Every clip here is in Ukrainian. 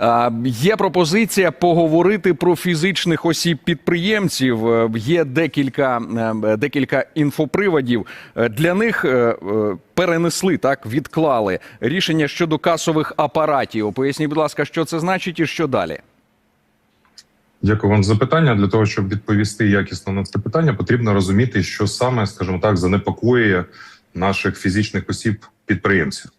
Е, Є пропозиція поговорити про фізичних осіб підприємців. Е, Є декілька, е, декілька інфоприводів. Для них перенесли так, відклали рішення щодо касових апаратів. Поясніть, будь ласка, що це значить і що далі? Дякую вам за питання. Для того щоб відповісти якісно на це питання, потрібно розуміти, що саме, скажімо так, занепокоює наших фізичних осіб підприємців.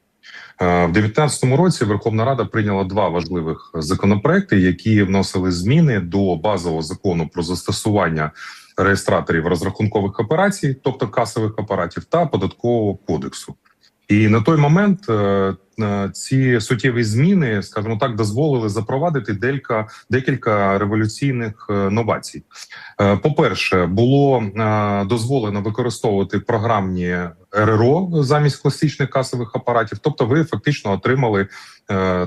Е, В 2019 році Верховна Рада прийняла два важливих законопроекти, які вносили зміни до базового закону про застосування реєстраторів розрахункових операцій, тобто касових апаратів, та податкового кодексу. І на той момент е, е, ці суттєві зміни, скажімо так, дозволили запровадити декілька, декілька революційних новацій. Е, По-перше, було дозволено використовувати програмні РРО замість класичних касових апаратів. Тобто, ви фактично отримали е,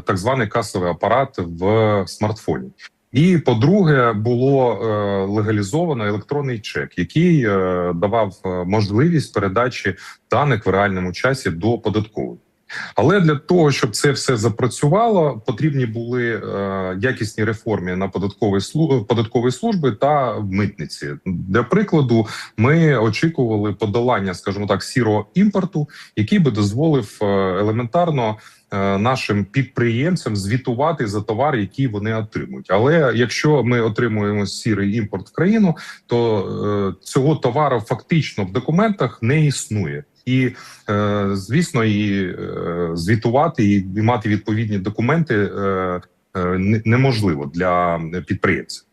так званий касовий апарат в смартфоні. І по-друге, було е, легалізовано електронний чек, який е, давав можливість передачі даних в реальному часі до податкової. Але для того, щоб це все запрацювало, потрібні були е, якісні реформи на податковій податковій служби та митниці. Для прикладу, ми очікували подолання, скажімо так, сірого імпорту, який би дозволив е, елементарно е, нашим підприємцям звітувати за товар, який вони отримують. Але якщо ми отримуємо сірий імпорт в країну, то е, цього товару фактично в документах не існує. І е, звісно, і е, звітувати і мати відповідні документи е, не- неможливо для підприємців.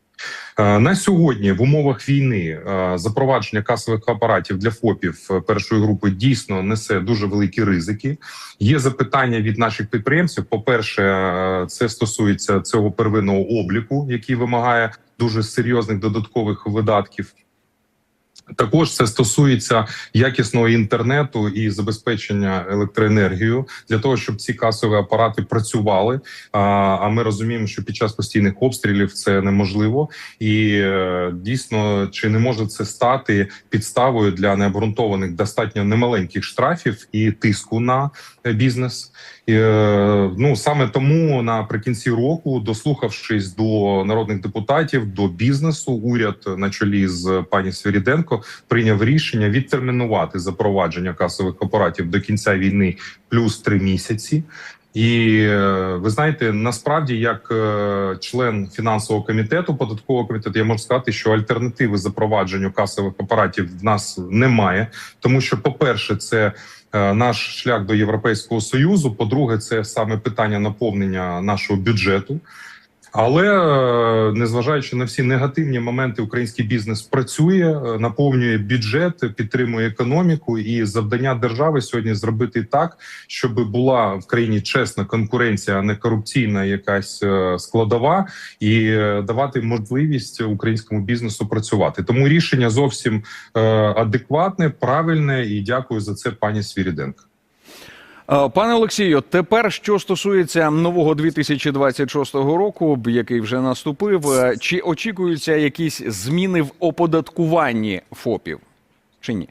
На сьогодні в умовах війни запровадження касових апаратів для ФОПів першої групи дійсно несе дуже великі ризики. Є запитання від наших підприємців. По перше, це стосується цього первинного обліку, який вимагає дуже серйозних додаткових видатків. Також це стосується якісного інтернету і забезпечення електроенергією для того, щоб ці касові апарати працювали. А, ми розуміємо, що під час постійних обстрілів це неможливо, і е, дійсно чи не може це стати підставою для необґрунтованих достатньо немаленьких штрафів і тиску на е, бізнес. І, е, ну саме тому наприкінці року, дослухавшись до народних депутатів, до бізнесу, уряд на чолі з пані Прийняв рішення відтермінувати запровадження касових апаратів до кінця війни плюс три місяці. І е, ви знаєте, насправді, як е, член фінансового комітету, податкового комітету, я можу сказати, що альтернативи запровадженню касових апаратів в нас немає, тому що, по-перше, це е, наш шлях до Європейського союзу. По-друге, це саме питання наповнення нашого бюджету. Але е, незважаючи на всі негативні моменти, український бізнес працює, е, наповнює бюджет, підтримує економіку. І завдання держави сьогодні зробити так, щоб була в країні чесна конкуренція, а не корупційна якась е, складова, і давати можливість українському бізнесу працювати. Тому рішення зовсім адекватне, правильне і дякую за це, пані Свіріденко. Е, Пане Олексію, тепер що стосується нового 2026 року, який вже наступив, е, чи очікуються якісь зміни в оподаткуванні ФОПів чи ні?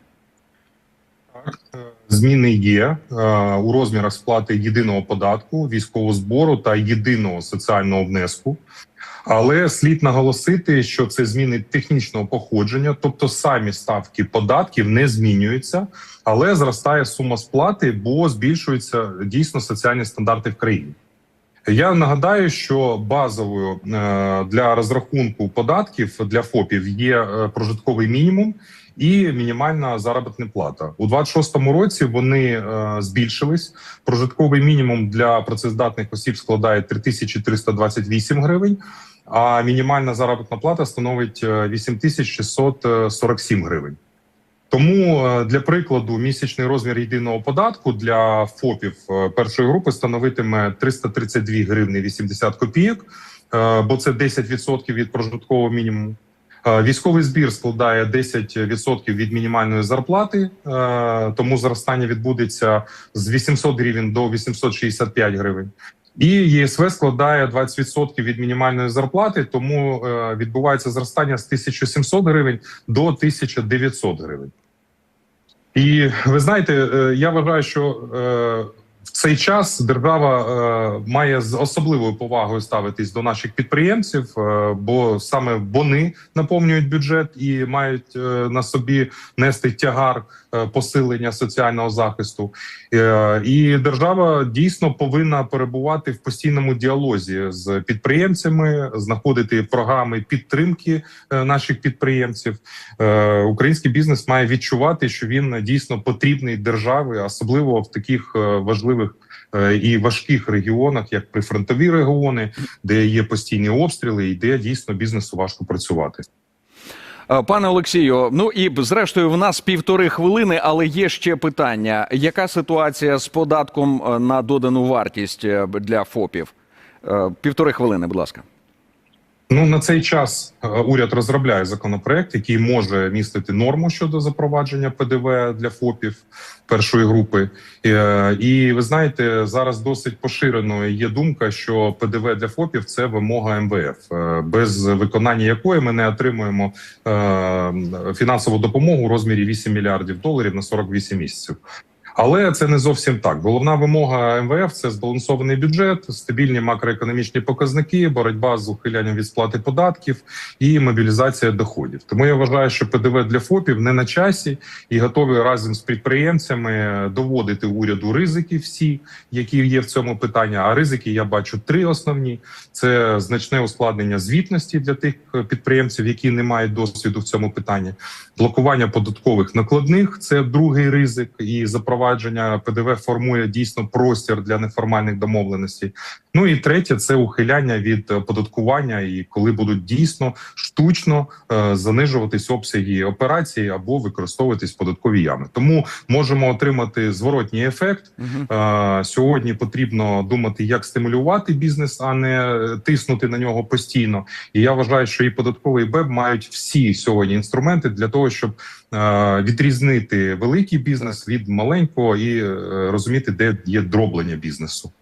Зміни є е, у розмірах сплати єдиного податку, військового збору та єдиного соціального внеску. Але слід наголосити, що це зміни технічного походження, тобто самі ставки податків не змінюються, але зростає сума сплати, бо збільшуються дійсно соціальні стандарти в країні. Я нагадаю, що базовою е, для розрахунку податків для ФОПів є е, прожитковий мінімум і мінімальна заробітна плата у 26-му році. Вони е, збільшились. Прожитковий мінімум для працездатних осіб складає 3328 гривень, а мінімальна заробітна плата становить е, 8647 гривень. Тому е, для прикладу місячний розмір єдиного податку для ФОПів е, першої групи становитиме 332 гривни 80 копійок, е, бо це 10% від прожиткового мінімуму. Е, Військовий збір складає 10% від мінімальної зарплати, е, тому зростання відбудеться з 800 гривень до 865 гривень. І ЄСВ складає 20% від мінімальної зарплати, тому е, відбувається зростання з 1700 гривень до 1900 гривень. І ви знаєте, е, я вважаю, що е, В цей час держава е, має з особливою повагою ставитись до наших підприємців, е, бо саме вони наповнюють бюджет і мають е, на собі нести тягар е, посилення соціального захисту. Е, і держава дійсно повинна перебувати в постійному діалозі з підприємцями, знаходити програми підтримки е, наших підприємців. Е, Український бізнес має відчувати, що він дійсно потрібний державі, особливо в таких е, важливих е, і важких регіонах, як прифронтові регіони, де є постійні обстріли, і де дійсно бізнесу важко працювати. Е, Пане Олексію, ну і зрештою, в нас півтори хвилини, але є ще питання: яка ситуація з податком е, на додану вартість для ФОПів? Півтори хвилини, будь ласка. Ну на цей час е, уряд розробляє законопроект, який може містити норму щодо запровадження ПДВ для ФОПів першої групи. Е, І ви знаєте, зараз досить поширеною є думка, що ПДВ для ФОПів це вимога МВФ, е, без виконання якої ми не отримуємо фінансову допомогу у розмірі 8 мільярдів доларів на 48 місяців. Але це не зовсім так. Головна вимога МВФ це збалансований бюджет, стабільні макроекономічні показники, боротьба з ухилянням від сплати податків і мобілізація доходів. Тому я вважаю, що ПДВ для ФОПів не на часі і готові разом з підприємцями доводити уряду ризики, всі, які є в цьому питанні. А ризики я бачу три основні: це значне ускладнення звітності для тих підприємців, які не мають досвіду в цьому питанні, блокування податкових накладних це другий ризик, і запровадження ПДВ формує дійсно простір для неформальних домовленостей. Ну і третє це ухиляння від оподаткування, і коли будуть дійсно штучно е, занижуватись обсяги операцій або використовуватись податкові ями. Тому можемо отримати зворотній ефект. Е, сьогодні потрібно думати, як стимулювати бізнес, а не тиснути на нього постійно. І я вважаю, що і податковий БЕБ мають всі сьогодні інструменти для того, щоб відрізнити великий бізнес від маленького і е, розуміти, де є дроблення бізнесу.